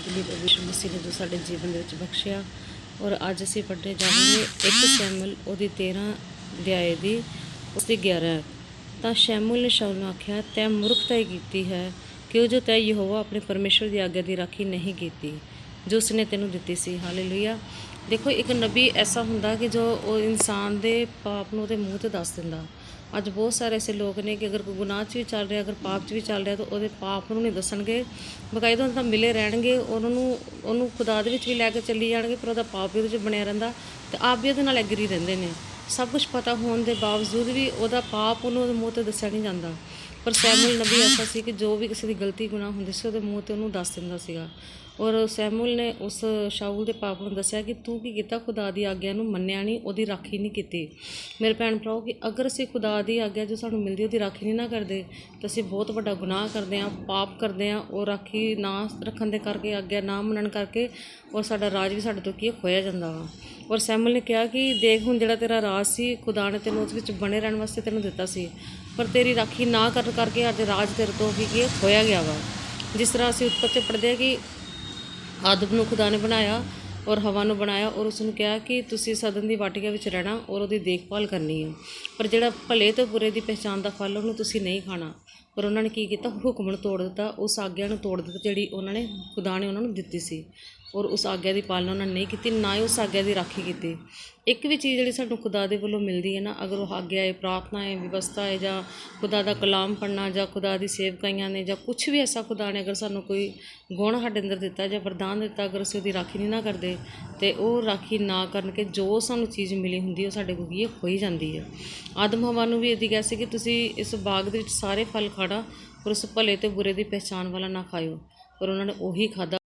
ਦੇ ਲਈ ਪ੍ਰਭੂ ਮਸੀਹ ਨੇ ਜੋ ਸਾਡੇ ਜੀਵਨ ਦੇ ਵਿੱਚ ਬਖਸ਼ਿਆ। ਔਰ ਅੱਜ ਅਸੀਂ ਪੜ੍ਹਨੇ ਜਾਵਾਂਗੇ 1 ਸੈਮੂਅਲ ਉਹਦੀ 13 ਅਧਿਆਏ ਦੀ ਉਸ ਦੀ 11 ਤਾਂ ਸ਼ੈਮੂਅਲ ਨੇ ਸ਼ਾਉਲ ਨੂੰ ਆਖਿਆ, ਤੈਂ ਮੂਰਖਤਾ ਕੀਤੀ ਹੈ ਕਿਉਂ ਜੋ ਤੈਂ ਯਹੋਵਾ ਆਪਣੇ ਪਰਮੇਸ਼ਵਰ ਦੀ ਆਗਿਆ ਦੀ ਰਾਖੀ ਨਹੀਂ ਕੀਤੀ, ਜੋ ਉਸਨੇ ਤੈਨੂੰ ਦਿੱਤੀ ਸੀ। ਹਾਲੇਲੂਇਆ ਦੇਖੋ, ਇੱਕ ਨਬੀ ਐਸਾ ਹੁੰਦਾ ਕਿ ਜੋ ਉਹ ਇਨਸਾਨ ਦੇ ਪਾਪ ਨੂੰ ਉਹਦੇ ਮੂੰਹ ਤੇ ਦੱਸ ਦਿੰਦਾ। ਅੱਜ ਬਹੁਤ ਸਾਰੇ ਐਸੇ ਲੋਕ ਨੇ ਕਿ ਅਗਰ ਕੋਈ ਗੁਨਾਹ 'ਚ ਵੀ ਚੱਲ ਰਿਹਾ, ਅਗਰ ਪਾਪ 'ਚ ਵੀ ਚੱਲ ਰਿਹਾ, ਤਾਂ ਉਹਦੇ ਪਾਪ ਨੂੰ ਨਹੀਂ ਦੱਸਣਗੇ। ਬਕਾਇਦਾ ਉਹਨਾਂ ਤਾਂ ਮਿਲੇ ਰਹਿਣਗੇ, ਉਹਨਾਂ ਨੂੰ, ਉਹਨੂੰ ਖੁਦਾ ਦੇ ਵਿੱਚ ਵੀ ਲੈ ਕੇ ਚੱਲੀ ਜਾਣਗੇ, ਪਰ ਉਹਦਾ ਪਾਪ ਵੀ ਉਹਦੇ 'ਚ ਬਣਿਆ ਰਹਿੰਦਾ ਤੇ ਆਪ ਵੀ ਉਹਦੇ ਨਾਲ ਐਗਰੀ ਰਹਿੰਦੇ ਨੇ। ਸਭ ਕੁਝ ਪਤਾ ਹੋਣ ਦੇ ਬਾਵਜੂਦ ਵੀ ਉਹਦਾ ਪਾਪ ਉਹਨੂੰ ਉਹਦੇ ਮੂੰਹ ਤੇ ਦੱਸਿਆ ਨਹੀਂ ਜਾਂਦਾ। ਪਰ ਸੈਮੂਅਲ ਨਬੀ ਐਸਾ ਸੀ ਕਿ ਜੋ ਵੀ ਕਿਸੇ ਦੀ ਗਲਤੀ, ਗੁਨਾਹ ਹੁੰਦੀ ਸੀ, ਉਹਦੇ ਮੂੰਹ ਤੇ ਉਹਨੂੰ ਦੱਸ ਦਿੰਦਾ ਸੀਗਾ। ਔਰ ਸੈਮੂਅਲ ਨੇ ਉਸ ਸ਼ਾਊਲ ਦੇ ਪਾਪ ਨੂੰ ਦੱਸਿਆ ਕਿ ਤੂੰ ਕੀ ਕੀਤਾ? ਖੁਦਾ ਦੀ ਆਗਿਆ ਨੂੰ ਮੰਨਿਆ ਨਹੀਂ, ਉਹਦੀ ਰਾਖੀ ਨਹੀਂ ਕੀਤੀ। ਮੇਰੇ ਭੈਣ ਭਰਾਓ, ਕਿ ਅਗਰ ਅਸੀਂ ਖੁਦਾ ਦੀ ਆਗਿਆ ਜੋ ਸਾਨੂੰ ਮਿਲਦੀ ਉਹਦੀ ਰਾਖੀ ਨਹੀਂ ਨਾ ਕਰਦੇ, ਤਾਂ ਅਸੀਂ ਬਹੁਤ ਵੱਡਾ ਗੁਨਾਹ ਕਰਦੇ ਹਾਂ, ਪਾਪ ਕਰਦੇ ਹਾਂ, ਉਹ ਰਾਖੀ ਨਾ ਰੱਖਣ ਦੇ ਕਰਕੇ, ਆਗਿਆ ਨਾ ਮੰਨਣ ਕਰਕੇ, ਔਰ ਸਾਡਾ ਰਾਜ ਵੀ ਸਾਡੇ ਤੋਂ ਕੀ ਖੋਇਆ ਜਾਂਦਾ ਵਾ। ਔਰ ਸੈਮੂਅਲ ਨੇ ਕਿਹਾ ਕਿ ਦੇਖ, ਹੁਣ ਜਿਹੜਾ ਤੇਰਾ ਰਾਜ ਸੀ, ਖੁਦਾ ਨੇ ਤੈਨੂੰ ਉਸ ਵਿੱਚ ਬਣੇ ਰਹਿਣ ਵਾਸਤੇ ਤੈਨੂੰ ਦਿੱਤਾ ਸੀ। ਪਰ ਤੇਰੀ ਰਾਖੀ ਨਾ ਕਰਨ ਕਰਕੇ ਅੱਜ ਰਾਜ ਤੇਰੇ ਤੋਂ ਕੀ ਕੀ ਖੋਇਆ ਗਿਆ ਵਾ। ਜਿਸ ਤਰ੍ਹਾਂ ਅਸੀਂ ਉੱਪਰ 'ਤੇ ਪੜ੍ਹਦੇ ਹਾਂ ਕਿ ਆਦਮ ਨੂੰ ਖੁਦਾ ਨੇ ਬਣਾਇਆ ਔਰ ਹਵਾ ਨੂੰ ਬਣਾਇਆ ਔਰ ਉਸ ਨੂੰ ਕਿਹਾ ਕਿ ਤੁਸੀਂ ਸਦਨ ਦੀ ਵਾਟਿਕਾ ਵਿੱਚ ਰਹਿਣਾ ਔਰ ਉਹਦੀ ਦੇਖਭਾਲ ਕਰਨੀ ਹੈ। ਪਰ ਜਿਹੜਾ ਭਲੇ ਤੇ ਬੁਰੇ ਦੀ ਪਹਿਚਾਣ ਦਾ ਫਲ ਉਹਨੂੰ ਤੁਸੀਂ ਨਹੀਂ ਖਾਣਾ। ਪਰ ਉਹਨਾਂ ਨੇ ਕੀ ਕੀਤਾ? ਹੁਕਮ ਨੂੰ ਤੋੜ ਦਿੱਤਾ। ਉਸ ਆਗਿਆ ਨੂੰ ਤੋੜ ਦਿੱਤਾ ਜਿਹੜੀ ਉਹਨਾਂ ਨੇ, ਖੁਦਾ ਨੇ ਉਹਨਾਂ ਨੂੰ ਦਿੱਤੀ ਸੀ। ਔਰ ਉਸ ਆਗਿਆ ਦੀ ਪਾਲਣਾ ਉਹਨਾਂ ਨੇ ਨਹੀਂ ਕੀਤੀ, ਨਾ ਹੀ ਉਸ ਆਗਿਆ ਦੀ ਰਾਖੀ ਕੀਤੀ। ਇੱਕ ਵੀ ਚੀਜ਼ ਜਿਹੜੀ ਸਾਨੂੰ ਖੁਦਾ ਦੇ ਵੱਲੋਂ ਮਿਲਦੀ ਹੈ ਨਾ, ਅਗਰ ਉਹ ਆਗਿਆ ਹੈ, ਪ੍ਰਾਰਥਨਾ ਹੈ, ਵਿਵਸਥਾ ਹੈ ਜਾਂ ਖੁਦਾ ਦਾ ਕਲਾਮ ਪੜ੍ਹਨਾ ਜਾਂ ਖੁਦਾ ਦੀ ਸੇਵਕਾਈਆਂ ਨੇ ਜਾਂ ਕੁਝ ਵੀ ਐਸਾ ਖੁਦਾ ਨੇ ਅਗਰ ਸਾਨੂੰ ਕੋਈ ਗੁਣ ਸਾਡੇ ਅੰਦਰ ਦਿੱਤਾ ਜਾਂ ਵਰਦਾਨ ਦਿੱਤਾ, ਅਗਰ ਅਸੀਂ ਉਹਦੀ ਰਾਖੀ ਨਹੀਂ ਨਾ ਕਰਦੇ, ਤੇ ਉਹ ਰਾਖੀ ਨਾ ਕਰਨ ਕੇ ਜੋ ਸਾਨੂੰ ਚੀਜ਼ ਮਿਲੀ ਹੁੰਦੀ ਉਹ ਸਾਡੇ ਕੋਲ ਕੀ ਹੈ ਜਾਂਦੀ ਹੈ। ਆਦਮ ਹਵਾ ਨੂੰ ਵੀ ਇਹਦੀ ਕਿਹਾ ਸੀ ਕਿ ਤੁਸੀਂ ਇਸ ਬਾਗ ਦੇ ਵਿੱਚ ਸਾਰੇ ਫਲ ਖਾਣਾ ਪਰ ਉਸ ਭਲੇ ਤੇ ਬੁਰੇ ਦੀ ਪਹਿਚਾਣ ਵਾਲਾ ਨਾ ਖਾਇਓ, ਪਰ ਉਹਨਾਂ ਨੇ ਉਹੀ ਖਾਧਾ।